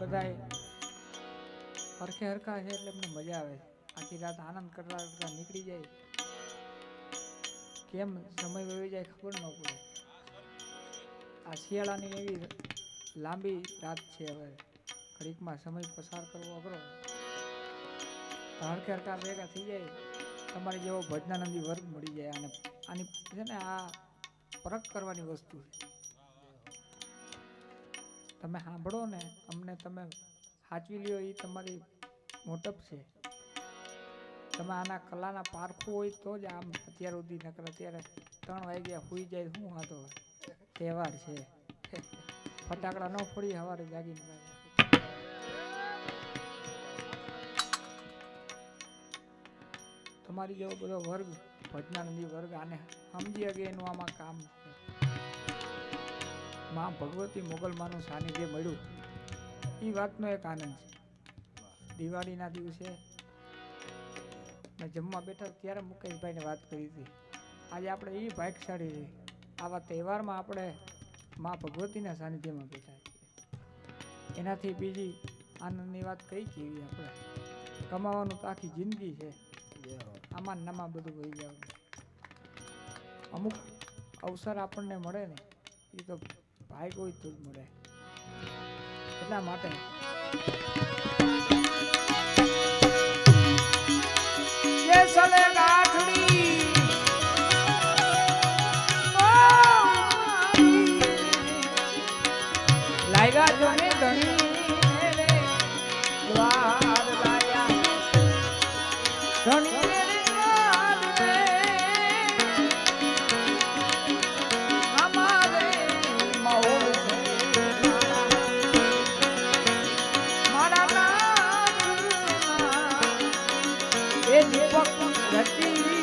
બધાય હરખે હરખા છે એટલે અમને મજા આવે. આખી રાત આનંદ કરતા કરતા નીકળી જાય. કેમ સમય વહી જાય ખબર ન પડે. આ શિયાળાની એવી લાંબી રાત છે હવે. ઘડીકમાં સમય પસાર કરવો અઘરો. હરખે હરખા ભેગા થઈ જાય. તમારી જેવો ભજનાનંદી વર્ગ મળી જાય. અને આની છે ને આ પરખ કરવાની વસ્તુ છે. તમે સાંભળો ને, અમને તમે સાચવી લ્યો એ તમારી મોટપ છે. તમે આના કલાના પારખું હોય તો જ આમ અત્યાર સુધી, નકર અત્યારે ત્રણ વાગ્યા સુઈ જાય, શું વાંધો? તહેવાર છે. ફટાકડા ન ફોડી સવારે જાગીને તમારી જેવો બધો વર્ગ, ભજનાનંદી વર્ગ, આને સમજી શકે એનું આમાં કામ માં ભગવતી મોગલમાનું સાનિધ્ય મળ્યું એ વાતનો એક આનંદ છે. દિવાળીના દિવસે મેં જમવા બેઠા ત્યારે મુકેશભાઈને વાત કરી હતી. આજે આપણે એ ભાગશાળી છે આવા તહેવારમાં આપણે માં ભગવતીના સાનિધ્યમાં બેઠા છીએ. એનાથી બીજી આનંદની વાત કઈ કેવી આપણે? કમાવાનું તો આખી જિંદગી છે. આમાં નામાં બધું વહી જવાનું. અમુક અવસર આપણને મળે ને એ તો ભાઈ કોઈ જ મળે. એટલા માટે. સલે લાગ્યા જો ને ધણી એ દીપક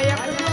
વાયક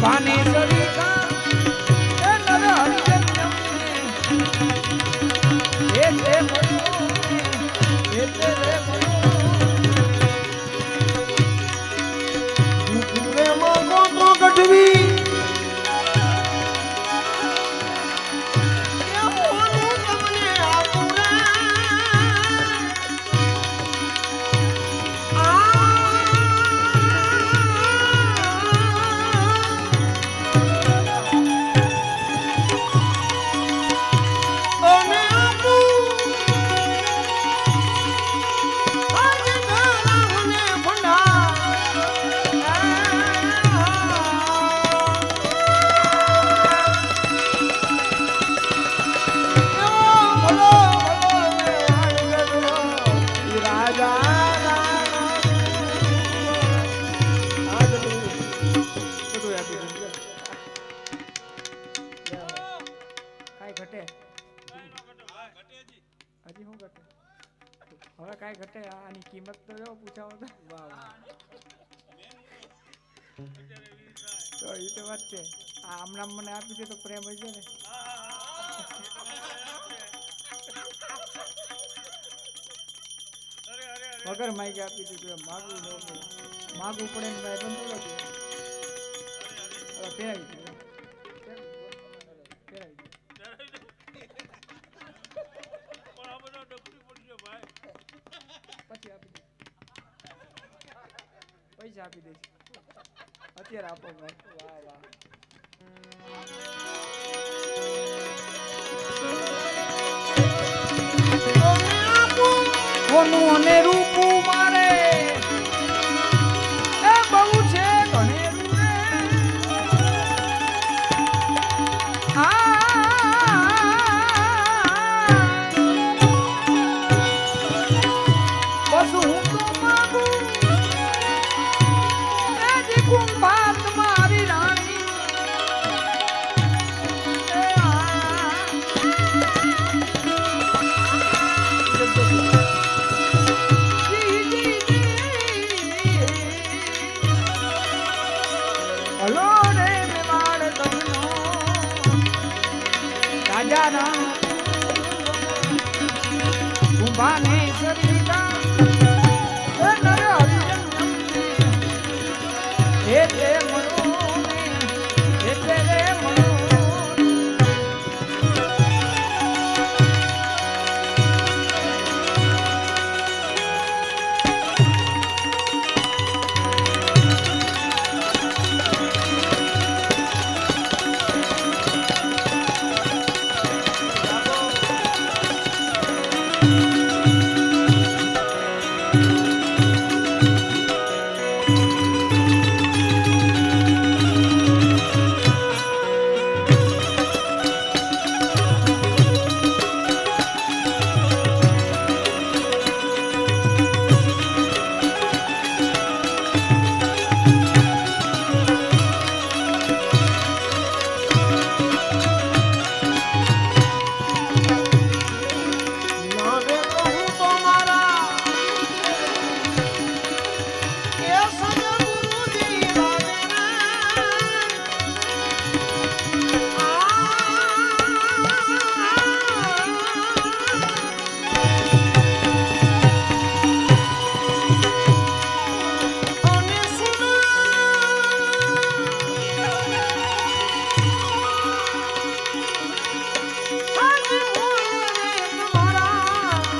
ભાની સરી હવે કાંઈ ઘટે, આની કિંમત તો જો પૂછાવો તો. વાહ તો એ તો વાત છે. આ આમનામ મને આપી દે તો પ્રેમ હશે ને. વગર માઈકે આપી દીધું માગવું માગવું પડે ને ભાઈ બંધ થોડો છે અત્યારે આપો વાહ વાહ રૂપું